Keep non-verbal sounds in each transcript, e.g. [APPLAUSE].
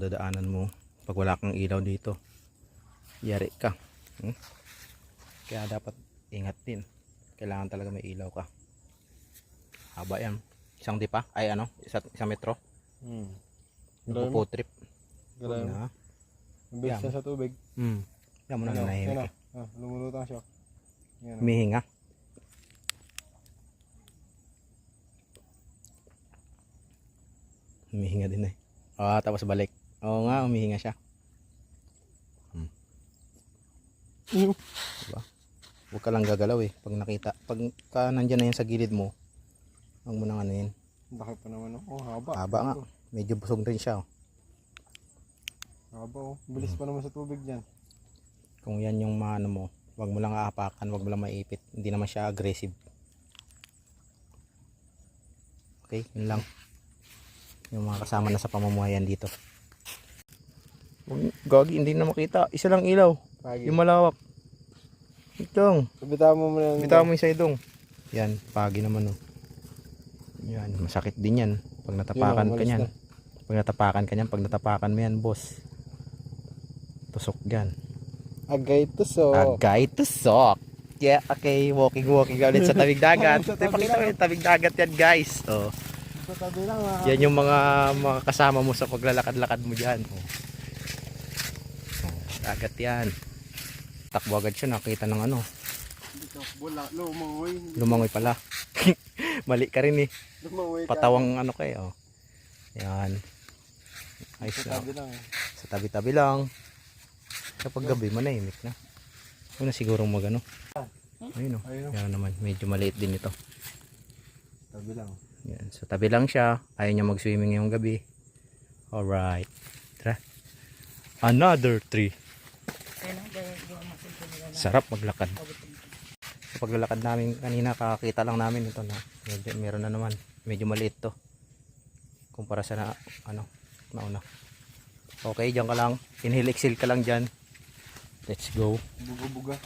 madadaanan mo pag wala kang ilaw dito. Yari ka. Hmm? Kaya dapat ingat din. Kailangan talaga may ilaw ka. Haba yan. Isang dipa? Ay ano? Isa, isang metro? Hmm. Pupo trip. Grabe. Na. Siya sa tubig. Hmm. Yan mo na Ano, nanahimik. ka. ah. Lumulutang siya. Yan ah. Humihinga. Humihinga din eh. Ah, tapos balik. Oo nga, humihinga siya. Iyo. Huwag ka lang gagalaw eh. Pag nakita, pag ka nandyan na yan sa gilid mo, huwag mo nang ano yun. Laki pa naman oh. Oh, haba. Haba nga. Medyo busog rin siya. Oh. Haba oh. Bilis pa naman sa tubig dyan. Kung yan yung maano mo, huwag mo lang aapakan, huwag mo lang maipit. Hindi naman siya aggressive. Okay, yun lang. Yung mga kasama na sa pamumuhayan dito. Gagi, hindi na makita. Isa lang ilaw. Pagi. Yung malawak. Itong. Bitaw mo muna. Bitaw mo yung sa idong. Yan, pagi naman oh. Yan, masakit din yan. Pag natapakan Yun, ka na. Pag natapakan ka niyan, pag natapakan mo yan, boss. Tusok yan. Agay to so. Agay tusok. Yeah, okay. Walking, walking ulit sa tabing dagat. [LAUGHS] Sa tabi pakita mo yung tabing dagat yan, guys. Oh. Sa tabi lang. Yan yung mga mga kasama mo sa paglalakad-lakad mo dyan. Oh. Oh, dagat yan. Takbo agad siya, nakita ng ano. Bula, lumangoy. Lumangoy pala. [LAUGHS] Mali ka rin eh. Lumangoy ka. Patawang ano kayo. Oh. Yan. Ayos Sa na. tabi lang eh. Sa tabi-tabi lang. Kapag gabi, manahimik na. Huwag na siguro magano. Ayun o. Ayun oh. Yan naman. Medyo maliit din ito. Tabi lang. Yan. Sa tabi lang siya. Ayaw niya mag-swimming ngayong gabi. Alright. Tara. Another tree. Sarap maglakad. Sa paglalakad namin kanina, kakakita lang namin ito na medyo, meron na naman. Medyo maliit to. Kumpara sa na, ano, nauna. Okay, dyan ka lang. Inhale, exhale ka lang dyan. Let's go. Buga-buga.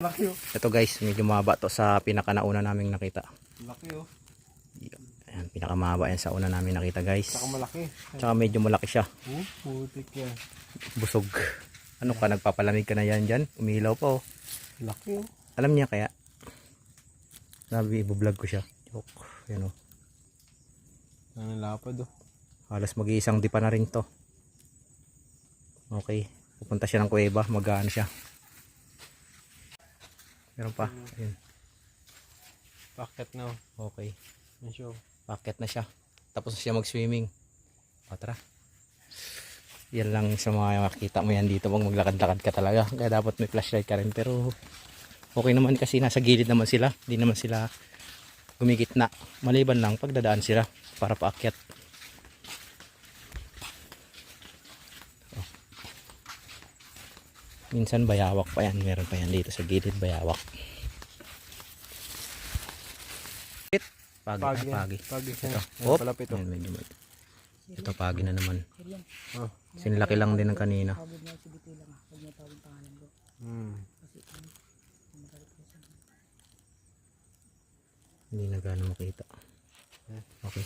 Laki oh. Ito guys, medyo mahaba to sa pinaka nauna naming nakita. Laki oh. Ayan, pinakamahaba yan sa una namin nakita guys. Saka malaki. Tsaka medyo malaki siya. Oh, putik yan. Busog. Ano ka, nagpapalamig ka na yan dyan? Umilaw pa oh. Laki oh. Alam niya kaya? Sabi, ibo-vlog ko siya. Joke. Yan oh. Ang lapad oh. Halos mag-iisang di pa na rin to. Okay. Pupunta siya ng kuweba. Mag-ano siya. Meron pa. Ayun. Packet na oh. Okay. Packet na siya. Tapos na siya mag-swimming. O tara. Yan lang sa mga makita mo yan dito pag maglakad-lakad ka talaga. Kaya dapat may flashlight ka rin. Pero okay naman kasi nasa gilid naman sila. Hindi naman sila gumigit na. Maliban lang pagdadaan sila para paakyat. Oh. Minsan bayawak pa yan. Meron pa yan dito sa gilid bayawak. Pagi, Pagi. pagi. pagi. Ito. Hop. Palapit oh. Medyo Ito pagi na naman. Oh. Sinlaki lang din ng kanina. Hmm. Hindi na gano'ng makita. Okay.